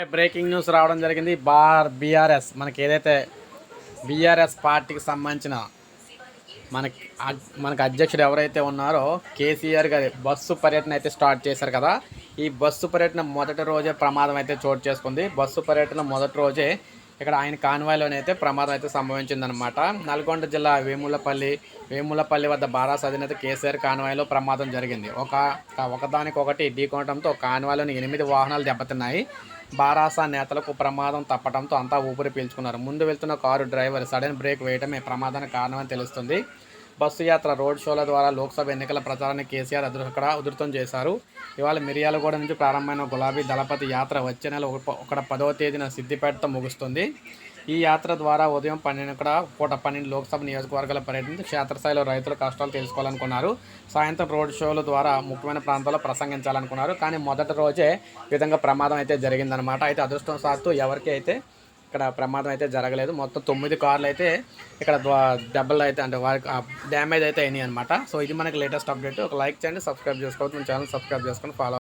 ఇప్పుడే breaking news రావడం జరిగింది. బార్ బీఆర్ఎస్ మనకి ఏదైతే బీఆర్ఎస్ పార్టీకి సంబంధించిన మనకి మనకు అధ్యక్షుడు ఎవరైతే ఉన్నారో కేసీఆర్ గారి బస్సు పర్యటన అయితే స్టార్ట్ చేశారు కదా. ఈ బస్సు పర్యటన మొదటి రోజే ప్రమాదం అయితే చోటు చేసుకుంది. బస్సు పర్యటన మొదటి రోజే ఇక్కడ ఆయన కాన్వాయ్లోనే అయితే ప్రమాదం అయితే సంభవించిందనమాట నల్గొండ జిల్లా వేములపల్లి వేములపల్లి వద్ద బారాస్ అధినేత కేసీఆర్ కాన్వాయ్లో ప్రమాదం జరిగింది. ఒక ఒకదానికొకటి ఢీకొనడంతో కాన్వాయ్లోని ఎనిమిది వాహనాలు దెబ్బతిన్నాయి. బారాసా నేతలకు ప్రమాదం తప్పడంతో అంతా ఊపిరి పీల్చుకున్నారు. ముందు వెళ్తున్న కారు డ్రైవర్ సడన్ బ్రేక్ వేయడమే ప్రమాదానికి కారణమని తెలుస్తుంది. బస్సు యాత్ర రోడ్ షోల ద్వారా లోక్సభ ఎన్నికల ప్రచారాన్ని కేసీఆర్ అక్కడ ఉధృతం చేశారు. ఇవాళ మిర్యాలగూడ నుంచి ప్రారంభమైన గులాబీ దళపతి యాత్ర వచ్చే నెల ఒక ఒకటి పదవ తేదీన సిద్దిపేటతో ముగుస్తుంది. ఈ యాత్ర ద్వారా ఉదయం పన్నెండు ఇక్కడ పూట పన్నెండు లోక్సభ నియోజకవర్గాల పర్యటించి క్షేత్రస్థాయిలో రైతుల కష్టాలు తెలుసుకోవాలనుకున్నారు. సాయంత్రం రోడ్ షోల ద్వారా ముఖ్యమైన ప్రాంతాల్లో ప్రసంగించాలనుకున్నారు. కానీ మొదటి రోజే విధంగా ప్రమాదం అయితే జరిగిందనమాట అయితే అదృష్టం సాత్తు ఎవరికి అయితే ఇక్కడ ప్రమాదం అయితే జరగలేదు. మొత్తం తొమ్మిది కార్లు అయితే ఇక్కడ దెబ్బలు అయితే అంటే వారికి డ్యామేజ్ అయితే అయినాయి అనమాట సో ఇది మనకి లేటెస్ట్ అప్డేట్. ఒక లైక్ చేయండి సబ్స్క్రైబ్ చేసుకోవచ్చు మన ఛానల్ సబ్స్క్రైబ్ చేసుకొని ఫాలో